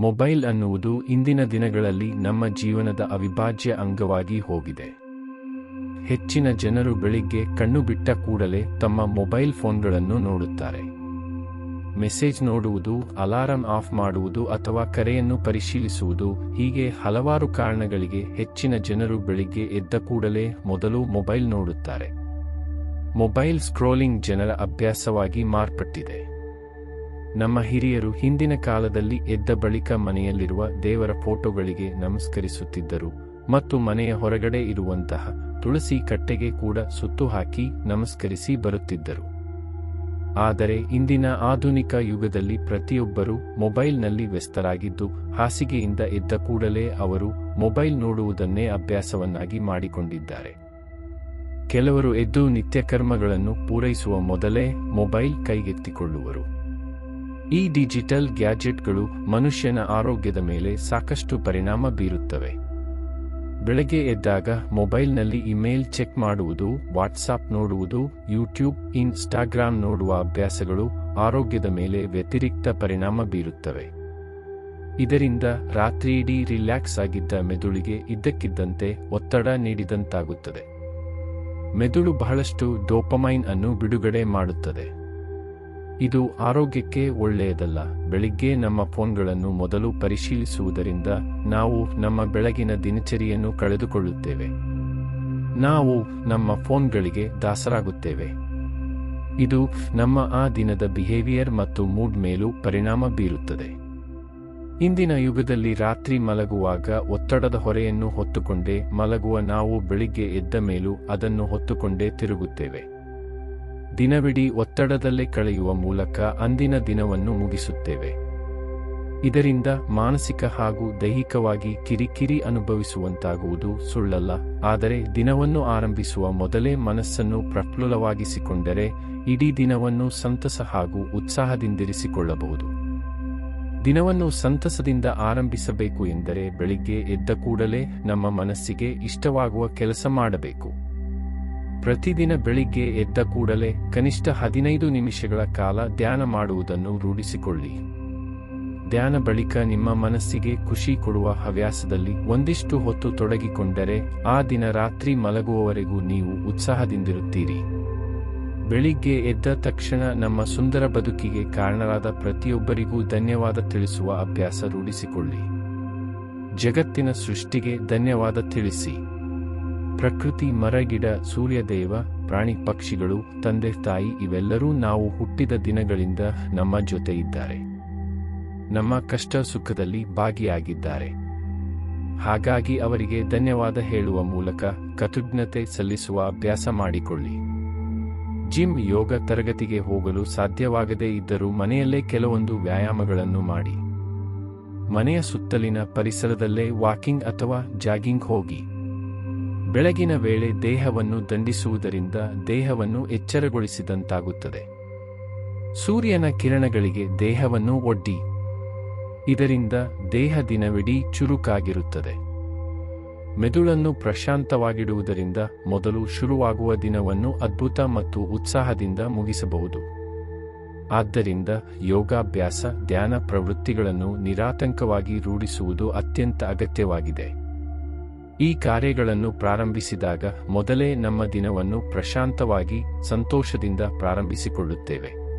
Mobile ಅನ್ನುವುದು ಇಂದಿನ ದಿನಗಳಲ್ಲಿ ನಮ್ಮ ಜೀವನದ ಅವಿಭಾಜ್ಯ ಅಂಗವಾಗಿ ಹೋಗಿದೆ. ಹೆಚ್ಚಿನ ಜನರು ಬೆಳಿಗ್ಗೆ ಕಣ್ಣು ಬಿಟ್ಟ ಕೂಡಲೇ ತಮ್ಮ ಮೊಬೈಲ್ ಫೋನ್ಗಳನ್ನು ನೋಡುತ್ತಾರೆ. ಮೆಸೇಜ್ ನೋಡುವುದು, ಅಲಾರಂ ಆಫ್ ಮಾಡುವುದು ಅಥವಾ ಕರೆಯನ್ನು ಪರಿಶೀಲಿಸುವುದು ಹೀಗೆ ಹಲವಾರು ಕಾರಣಗಳಿಗೆ ಹೆಚ್ಚಿನ ಜನರು ಬೆಳಿಗ್ಗೆ ಎದ್ದ ಕೂಡಲೇ ಮೊದಲು ಮೊಬೈಲ್ ನೋಡುತ್ತಾರೆ. ಮೊಬೈಲ್ ಸ್ಕ್ರೋಲಿಂಗ್ ಜನರ ಅಭ್ಯಾಸವಾಗಿ ಮಾರ್ಪಟ್ಟಿದೆ. ನಮ್ಮ ಹಿರಿಯರು ಹಿಂದಿನ ಕಾಲದಲ್ಲಿ ಎದ್ದ ಬಳಿಕ ಮನೆಯಲ್ಲಿರುವ ದೇವರ ಫೋಟೋಗಳಿಗೆ ನಮಸ್ಕರಿಸುತ್ತಿದ್ದರು ಮತ್ತು ಮನೆಯ ಹೊರಗಡೆ ಇರುವಂತಹ ತುಳಸಿ ಕಟ್ಟೆಗೆ ಕೂಡ ಸುತ್ತು ಹಾಕಿ ನಮಸ್ಕರಿಸಿ ಬರುತ್ತಿದ್ದರು. ಆದರೆ ಇಂದಿನ ಆಧುನಿಕ ಯುಗದಲ್ಲಿ ಪ್ರತಿಯೊಬ್ಬರೂ ಮೊಬೈಲ್ನಲ್ಲಿ ವ್ಯಸ್ತರಾಗಿದ್ದು ಹಾಸಿಗೆಯಿಂದ ಎದ್ದ ಕೂಡಲೇ ಅವರು ಮೊಬೈಲ್ ನೋಡುವುದನ್ನೇ ಅಭ್ಯಾಸವನ್ನಾಗಿ ಮಾಡಿಕೊಂಡಿದ್ದಾರೆ. ಕೆಲವರು ಎದ್ದು ನಿತ್ಯ ಕರ್ಮಗಳನ್ನು ಪೂರೈಸುವ ಮೊದಲೇ ಮೊಬೈಲ್ ಕೈಗೆತ್ತಿಕೊಳ್ಳುವರು. ಈ ಡಿಜಿಟಲ್ ಗ್ಯಾಜೆಟ್ಗಳು ಮನುಷ್ಯನ ಆರೋಗ್ಯದ ಮೇಲೆ ಸಾಕಷ್ಟು ಪರಿಣಾಮ ಬೀರುತ್ತವೆ. ಬೆಳಗ್ಗೆ ಎದ್ದಾಗ ಮೊಬೈಲ್ನಲ್ಲಿ ಇಮೇಲ್ ಚೆಕ್ ಮಾಡುವುದು, ವಾಟ್ಸಾಪ್ ನೋಡುವುದು, ಯೂಟ್ಯೂಬ್, ಇನ್ಸ್ಟಾಗ್ರಾಮ್ ನೋಡುವ ಅಭ್ಯಾಸಗಳು ಆರೋಗ್ಯದ ಮೇಲೆ ವ್ಯತಿರಿಕ್ತ ಪರಿಣಾಮ ಬೀರುತ್ತವೆ. ಇದರಿಂದ ರಾತ್ರಿಯಿಡೀ ರಿಲ್ಯಾಕ್ಸ್ ಆಗಿದ್ದ ಮೆದುಳಿಗೆ ಇದ್ದಕ್ಕಿದ್ದಂತೆ ಒತ್ತಡ ನೀಡಿದಂತಾಗುತ್ತದೆ. ಮೆದುಳು ಬಹಳಷ್ಟು ಡೋಪಮೈನ್ ಅನ್ನು ಬಿಡುಗಡೆ ಮಾಡುತ್ತದೆ. ಇದು ಆರೋಗ್ಯಕ್ಕೆ ಒಳ್ಳೆಯದಲ್ಲ. ಬೆಳಿಗ್ಗೆ ನಮ್ಮ ಫೋನ್ಗಳನ್ನು ಮೊದಲು ಪರಿಶೀಲಿಸುವುದರಿಂದ ನಾವು ನಮ್ಮ ಬೆಳಗಿನ ದಿನಚರಿಯನ್ನು ಕಳೆದುಕೊಳ್ಳುತ್ತೇವೆ. ನಾವು ನಮ್ಮ ಫೋನ್ಗಳಿಗೆ ದಾಸರಾಗುತ್ತೇವೆ. ಇದು ನಮ್ಮ ಆ ದಿನದ ಬಿಹೇವಿಯರ್ ಮತ್ತು ಮೂಡ್ ಮೇಲೂ ಪರಿಣಾಮ ಬೀರುತ್ತದೆ. ಇಂದಿನ ಯುಗದಲ್ಲಿ ರಾತ್ರಿ ಮಲಗುವಾಗ ಒತ್ತಡದ ಹೊರೆಯನ್ನು ಹೊತ್ತುಕೊಂಡೇ ಮಲಗುವ ನಾವು ಬೆಳಿಗ್ಗೆ ಎದ್ದ ಮೇಲೂ ಅದನ್ನು ಹೊತ್ತುಕೊಂಡೇ ತಿರುಗುತ್ತೇವೆ. ದಿನವಿಡೀ ಒತ್ತಡದಲ್ಲೇ ಕಳೆಯುವ ಮೂಲಕ ಅಂದಿನ ದಿನವನ್ನು ಮುಗಿಸುತ್ತೇವೆ. ಇದರಿಂದ ಮಾನಸಿಕ ಹಾಗೂ ದೈಹಿಕವಾಗಿ ಕಿರಿಕಿರಿ ಅನುಭವಿಸುವಂತಾಗುವುದು ಸುಳ್ಳಲ್ಲ. ಆದರೆ ದಿನವನ್ನು ಆರಂಭಿಸುವ ಮೊದಲೇ ಮನಸ್ಸನ್ನು ಪ್ರಫುಲ್ಲವಾಗಿಸಿಕೊಂಡರೆ ಇಡೀ ದಿನವನ್ನು ಸಂತಸ ಹಾಗೂ ಉತ್ಸಾಹದಿಂದಿರಿಸಿಕೊಳ್ಳಬಹುದು. ದಿನವನ್ನು ಸಂತಸದಿಂದ ಆರಂಭಿಸಬೇಕು ಎಂದರೆ ಬೆಳಿಗ್ಗೆ ಎದ್ದ ಕೂಡಲೇ ನಮ್ಮ ಮನಸ್ಸಿಗೆ ಇಷ್ಟವಾಗುವ ಕೆಲಸ ಮಾಡಬೇಕು. ಪ್ರತಿದಿನ ಬೆಳಿಗ್ಗೆ ಎದ್ದ ಕೂಡಲೇ ಕನಿಷ್ಠ ಹದಿನೈದು ನಿಮಿಷಗಳ ಕಾಲ ಧ್ಯಾನ ಮಾಡುವುದನ್ನು ರೂಢಿಸಿಕೊಳ್ಳಿ. ಧ್ಯಾನ ಬಳಿಕ ನಿಮ್ಮ ಮನಸ್ಸಿಗೆ ಖುಷಿ ಕೊಡುವ ಹವ್ಯಾಸದಲ್ಲಿ ಒಂದಿಷ್ಟು ಹೊತ್ತು ತೊಡಗಿಕೊಂಡರೆ ಆ ದಿನ ರಾತ್ರಿ ಮಲಗುವವರೆಗೂ ನೀವು ಉತ್ಸಾಹದಿಂದಿರುತ್ತೀರಿ. ಬೆಳಿಗ್ಗೆ ಎದ್ದ ತಕ್ಷಣ ನಮ್ಮ ಸುಂದರ ಬದುಕಿಗೆ ಕಾರಣರಾದ ಪ್ರತಿಯೊಬ್ಬರಿಗೂ ಧನ್ಯವಾದ ತಿಳಿಸುವ ಅಭ್ಯಾಸ ರೂಢಿಸಿಕೊಳ್ಳಿ. ಜಗತ್ತಿನ ಸೃಷ್ಟಿಗೆ ಧನ್ಯವಾದ ತಿಳಿಸಿ. ಪ್ರಕೃತಿ ಮರಗಿಡ ಸೂರ್ಯದೇವ ಪ್ರಾಣಿ, ಪಕ್ಷಿಗಳು, ತಂದೆ, ತಾಯಿ ಇವೆಲ್ಲರೂ ನಾವು ಹುಟ್ಟಿದ ದಿನಗಳಿಂದ ನಮ್ಮ ಜೊತೆ ಇದ್ದಾರೆ. ನಮ್ಮ ಕಷ್ಟ ಸುಖದಲ್ಲಿ ಭಾಗಿಯಾಗಿದ್ದಾರೆ. ಹಾಗಾಗಿ ಅವರಿಗೆ ಧನ್ಯವಾದ ಹೇಳುವ ಮೂಲಕ ಕೃತಜ್ಞತೆ ಸಲ್ಲಿಸುವ ಅಭ್ಯಾಸ ಮಾಡಿಕೊಳ್ಳಿ. ಜಿಮ್, ಯೋಗ ತರಗತಿಗೆ ಹೋಗಲು ಸಾಧ್ಯವಾಗದೇ ಇದ್ದರೂ ಮನೆಯಲ್ಲೇ ಕೆಲವೊಂದು ವ್ಯಾಯಾಮಗಳನ್ನು ಮಾಡಿ. ಮನೆಯ ಸುತ್ತಲಿನ ಪರಿಸರದಲ್ಲೇ ವಾಕಿಂಗ್ ಅಥವಾ ಜಾಗಿಂಗ್ ಹೋಗಿ. ಬೆಳಗಿನ ವೇಳೆ ದೇಹವನ್ನು ದಂಡಿಸುವುದರಿಂದ ದೇಹವನ್ನು ಎಚ್ಚರಗೊಳಿಸಿದಂತಾಗುತ್ತದೆ. ಸೂರ್ಯನ ಕಿರಣಗಳಿಗೆ ದೇಹವನ್ನು ಒಡ್ಡಿ. ಇದರಿಂದ ದೇಹ ದಿನವಿಡೀ ಚುರುಕಾಗಿರುತ್ತದೆ. ಮೆದುಳನ್ನು ಪ್ರಶಾಂತವಾಗಿಡುವುದರಿಂದ ಮೊದಲು ಶುರುವಾಗುವ ದಿನವನ್ನು ಅದ್ಭುತ ಮತ್ತು ಉತ್ಸಾಹದಿಂದ ಮುಗಿಸಬಹುದು. ಆದ್ದರಿಂದ ಯೋಗಾಭ್ಯಾಸ, ಧ್ಯಾನ ಪ್ರವೃತ್ತಿಗಳನ್ನು ನಿರಾತಂಕವಾಗಿ ರೂಢಿಸುವುದು ಅತ್ಯಂತ ಅಗತ್ಯವಾಗಿದೆ. ಈ ಕಾರ್ಯಗಳನ್ನು ಪ್ರಾರಂಭಿಸಿದಾಗ ಮೊದಲೇ ನಮ್ಮ ದಿನವನ್ನು ಪ್ರಶಾಂತವಾಗಿ ಸಂತೋಷದಿಂದ ಪ್ರಾರಂಭಿಸಿಕೊಳ್ಳುತ್ತೇವೆ.